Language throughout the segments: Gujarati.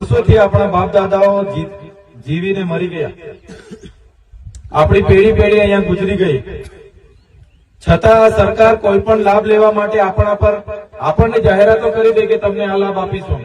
વર્ષોથી આપણા બાપ દાદાઓ જીવીને મરી ગયા. આપણી પેઢી પેઢી અહીંયા ગુજરી ગઈ. છતાં સરકાર કોઈ પણ લાભ લેવા માટે આપણા પર આપણને જાહેરાતો કરી દે કે તમને આ લાભ આપીશું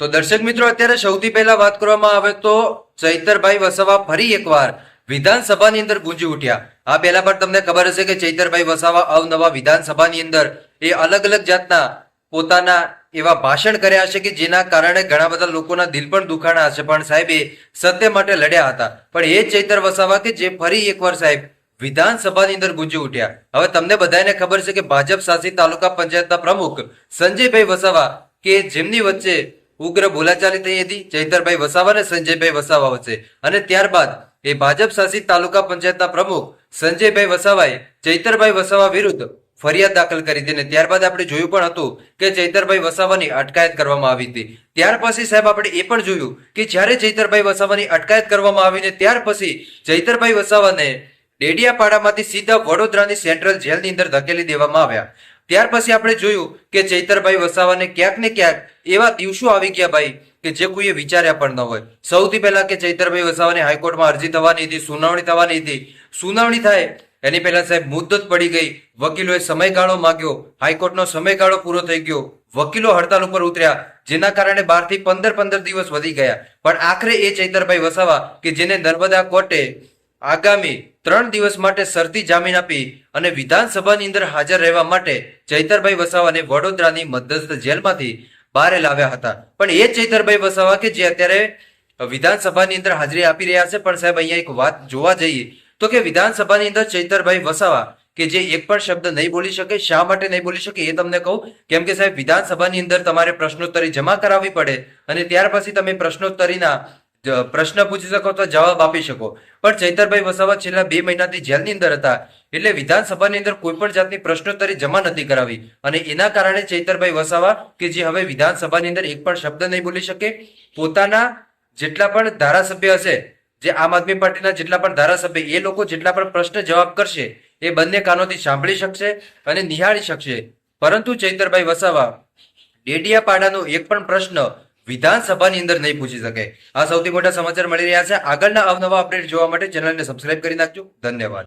તો દર્શક મિત્રો, અત્યારે સૌથી પહેલા વાત કરવામાં આવે તો ચૈતરભાઈ વસાવા ફરી એકવાર વિધાનસભાની અંદર ગુંજી ઉઠ્યા. આ પહેલા પણ તમને ખબર હશે કે ચૈતરભાઈ વસાવા અવનવા વિધાનસભાની અંદર એ અલગ અલગ જાતના પોતાના એવા ભાષણ કર્યા હશે કે જેના કારણે ઘણા બધા લોકોના દિલ પણ દુખાણા હશે પણ સાહેબે સત્ય માટે લડ્યા હતા. પણ એ ચૈતર વસાવા કે જે ફરી એકવાર સાહેબ વિધાનસભાની અંદર ગુંજી ઉઠ્યા. હવે તમને બધાને ખબર છે કે ભાજપ શાસિત તાલુકા પંચાયતના પ્રમુખ સંજયભાઈ વસાવા કે જેમની વચ્ચે ઉગ્ર બોલાચાલી થઈ હતી, ચૈતરભાઈ વસાવા અને સંજયભાઈ વસાવા વચ્ચે. અને ત્યારબાદ એ ભાજપ શાસિત તાલુકા પંચાયતના પ્રમુખ સંજયભાઈ વસાવાએ ચૈતરભાઈ વસાવા વિરુદ્ધ ફરિયાદ દાખલ કરી હતી અને ત્યારબાદ આપણે જોયું પણ હતું કે ચૈતરભાઈ વસાવાની અટકાયત કરવામાં આવી હતી. ત્યાર પછી સાહેબ આપણે એ પણ જોયું કે જ્યારે ચૈતરભાઈ વસાવાની અટકાયત કરવામાં આવી ને ત્યાર પછી ચૈતરભાઈ વસાવાને ડેડિયાપાડામાંથી સીધા વડોદરાની સેન્ટ્રલ જેલની અંદર ધકેલી દેવામાં આવ્યા. ત્યાર પછી આપણે જોયું કે ચૈતરભાઈ વસાવાને ક્યાંક ને ક્યાંક એવા દિવસો આવી ગયા ભાઈ કે જે કોઈએ વિચાર્યા પણ ન હોય. સૌથી પહેલા કે ચૈતરભાઈ વસાવાની હાઈકોર્ટમાં અરજી થવાની હતી, સુનાવણી થવાની હતી. સુનાવણી થાય એની પહેલા સાહેબ મુદ્દત પડી ગઈ. વકીલોએ સમયગાળો માંગ્યો. હાઈકોર્ટનો સમયગાળો પૂરો થઈ ગયો. વકીલો હડતાલ ઉપર ઉતર્યા, જેના કારણે બારથી પંદર પંદર દિવસ વધી ગયા. પણ આખરે એ ચૈતરભાઈ વસાવા કે જેને નર્મદા કોર્ટે આગામી ત્રણ દિવસ માટે શરતી જામીન આપી અને વિધાનસભાની અંદર હાજર રહેવા માટે ચૈતરભાઈ વસાવાને વડોદરાની મધ્યસ્થ જેલમાંથી બહાર લાવ્યા હતા. પણ એ ચૈતરભાઈ વસાવા કે જે અત્યારે વિધાનસભાની અંદર હાજરી આપી રહ્યા છે, પણ સાહેબ અહીંયા એક વાત જોવા જઈએ તો કે વિધાનસભાની અંદર ચૈતરભાઈ વસાવા, કે જે એક પણ શબ્દ નહીં બોલી શકે, શા માટે નહીં બોલી શકે એ તમને કહું? કેમ કે સાહેબ, વિધાનસભાની અંદર તમારે પ્રશ્નોત્તરી જમા કરાવવી પડે અને ત્યાર પછી તમે પ્રશ્નોત્તરીના પ્રશ્ન પૂછી શકો તો જવાબ આપી શકો. પણ ચૈતરભાઈ વસાવા છેલ્લા બે મહિનાથી જેલની અંદર હતા, એટલે વિધાનસભાની અંદર કોઈ પણ જાતની પ્રશ્નોત્તરી જમા નથી કરાવી. અને એના કારણે ચૈતરભાઈ વસાવા, કે જે હવે વિધાનસભાની અંદર એક પણ શબ્દ નહીં બોલી શકે, પોતાના જેટલા પણ ધારાસભ્ય હશે જે આમ આદમી પાર્ટીના જેટલા પણ ધારાસભ્ય, એ લોકો જેટલા પણ પ્રશ્ન જવાબ કરશે, એ બંને કાનોથી સાંભળી શકશે અને નિહાળી શકશે. પરંતુ ચૈતરભાઈ વસાવા, ડેડિયાપાડાનો એક પણ પ્રશ્ન વિધાનસભાની અંદર નહીં પૂછી શકે. આ સૌથી મોટા સમાચાર મળી રહ્યા છે. આગળના અવનવા અપડેટ જોવા માટે ચેનલને સબસ્ક્રાઇબ કરી નાખજો. ધન્યવાદ.